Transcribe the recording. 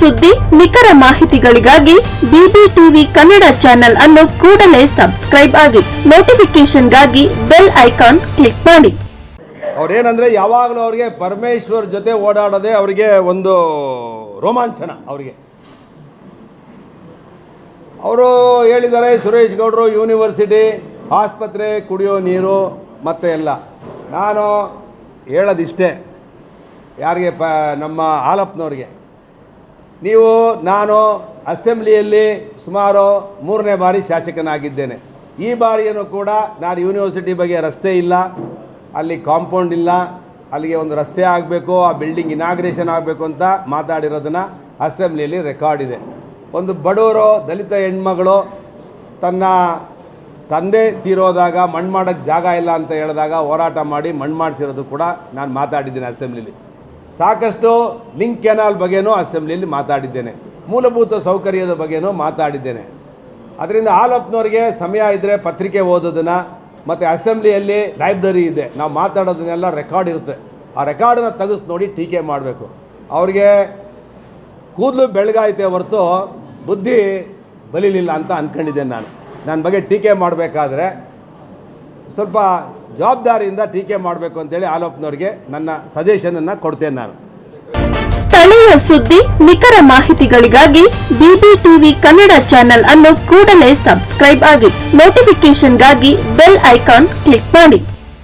ಸುದ್ದಿ, ನಿಖರ ಮಾಹಿತಿಗಳಿಗಾಗಿ ಬಿಬಿಟಿವಿ ಕನ್ನಡ ಚಾನೆಲ್ ಅನ್ನು ಕೂಡಲೇ ಸಬ್ಸ್ಕ್ರೈಬ್ ಆಗಿ ನೋಟಿಫಿಕೇಶನ್ಗಾಗಿ ಬೆಲ್ ಐಕಾನ್ ಕ್ಲಿಕ್ ಮಾಡಿ. ಅವ್ರೇನಂದ್ರೆ ಯಾವಾಗಲೂ ಅವರಿಗೆ ಪರಮೇಶ್ವರ್ ಜೊತೆ ಓಡಾಡೋದೇ ಅವರಿಗೆ ಒಂದು ರೋಮಾಂಚನ ಅವರಿಗೆ. ಅವರು ಹೇಳಿದ್ದಾರೆ, ಸುರೇಶ್ ಗೌಡರು ಯೂನಿವರ್ಸಿಟಿ ಆಸ್ಪತ್ರೆ ಕುಡಿಯೋ ನೀರು, ಮತ್ತೆ ಎಲ್ಲ. ನಾನು ಹೇಳೋದಿಷ್ಟೇ. ಯಾರಿಗೆ ಪ, ನಮ್ಮ ಹಾಲಪ್ಪನವ್ರಿಗೆ ನೀವು, ನಾನು ಅಸೆಂಬ್ಲಿಯಲ್ಲಿ ಸುಮಾರು ಮೂರನೇ ಬಾರಿ ಶಾಸಕನಾಗಿದ್ದೇನೆ. ಈ ಬಾರಿಯೂ ಕೂಡ ನಾನು ಯೂನಿವರ್ಸಿಟಿ ಬಗ್ಗೆ ರಸ್ತೆ ಇಲ್ಲ, ಅಲ್ಲಿ ಕಾಂಪೌಂಡ್ ಇಲ್ಲ, ಅಲ್ಲಿಗೆ ಒಂದು ರಸ್ತೆ ಆಗಬೇಕು, ಆ ಬಿಲ್ಡಿಂಗ್ ಇನಾಗ್ರೇಷನ್ ಆಗಬೇಕು ಅಂತ ಮಾತಾಡಿರೋದನ್ನು ಅಸೆಂಬ್ಲಿಯಲ್ಲಿ ರೆಕಾರ್ಡ್ ಇದೆ. ಒಂದು ಬಡವರು, ದಲಿತ ಹೆಣ್ಮಗಳು ತನ್ನ ತಂದೆ ತೀರೋದಾಗ ಮಣ್ಣು ಮಾಡೋಕ್ಕೆ ಜಾಗ ಇಲ್ಲ ಅಂತ ಹೇಳಿದಾಗ ಹೋರಾಟ ಮಾಡಿ ಮಣ್ಣು ಮಾಡಿಸಿರೋದು ಕೂಡ ನಾನು ಮಾತಾಡಿದ್ದೀನಿ ಅಸೆಂಬ್ಲಿಲಿ. ಸಾಕಷ್ಟು ಲಿಂಕ್ ಕೆನಾಲ್ ಬಗ್ಗೆನೂ ಅಸೆಂಬ್ಲಿಯಲ್ಲಿ ಮಾತಾಡಿದ್ದೇನೆ. ಮೂಲಭೂತ ಸೌಕರ್ಯದ ಬಗ್ಗೆನೂ ಮಾತಾಡಿದ್ದೇನೆ. ಅದರಿಂದ ಹಾಲಪ್ಪನವ್ರಿಗೆ ಸಮಯ ಇದ್ದರೆ ಪತ್ರಿಕೆ ಓದೋದನ್ನು, ಮತ್ತು ಅಸೆಂಬ್ಲಿಯಲ್ಲಿ ಲೈಬ್ರರಿ ಇದೆ. ನಾವು ಮಾತಾಡೋದನ್ನೆಲ್ಲ ರೆಕಾರ್ಡ್ ಇರುತ್ತೆ. ಆ ರೆಕಾರ್ಡನ್ನು ತೆಗೆದು ನೋಡಿ ಟೀಕೆ ಮಾಡಬೇಕು. ಅವ್ರಿಗೆ ಕೂದಲು ಬೆಳಗಾಯ್ತೆ ಹೊರತು ಬುದ್ಧಿ ಬಲಿಲಿಲ್ಲ ಅಂತ ಅಂದ್ಕೊಂಡಿದ್ದೇನೆ ನಾನು. ನನ್ನ ಬಗ್ಗೆ ಟೀಕೆ ಮಾಡಬೇಕಾದ್ರೆ ಸ್ವಲ್ಪ ಜವಾಬ್ದಾರಿಯಿಂದ ಟೀಕೆ ಮಾಡಬೇಕು ಅಂತೇಳಿ ಆಲೋಪ್ನವ್ರಿಗೆ ನನ್ನ ಸಜೆಷನನ್ನು ಕೊಡ್ತೇನೆ ನಾನು. ಸ್ಥಳೀಯ ಸುದ್ದಿ, ನಿಖರ ಮಾಹಿತಿಗಳಿಗಾಗಿ ಬಿಬಿ ಟಿವಿ ಕನ್ನಡ ಚಾನೆಲ್ ಅನ್ನು ಕೂಡಲೇ ಸಬ್ಸ್ಕ್ರೈಬ್ ಆಗಿ ನೋಟಿಫಿಕೇಶನ್ಗಾಗಿ ಬೆಲ್ ಐಕಾನ್ ಕ್ಲಿಕ್ ಮಾಡಿ.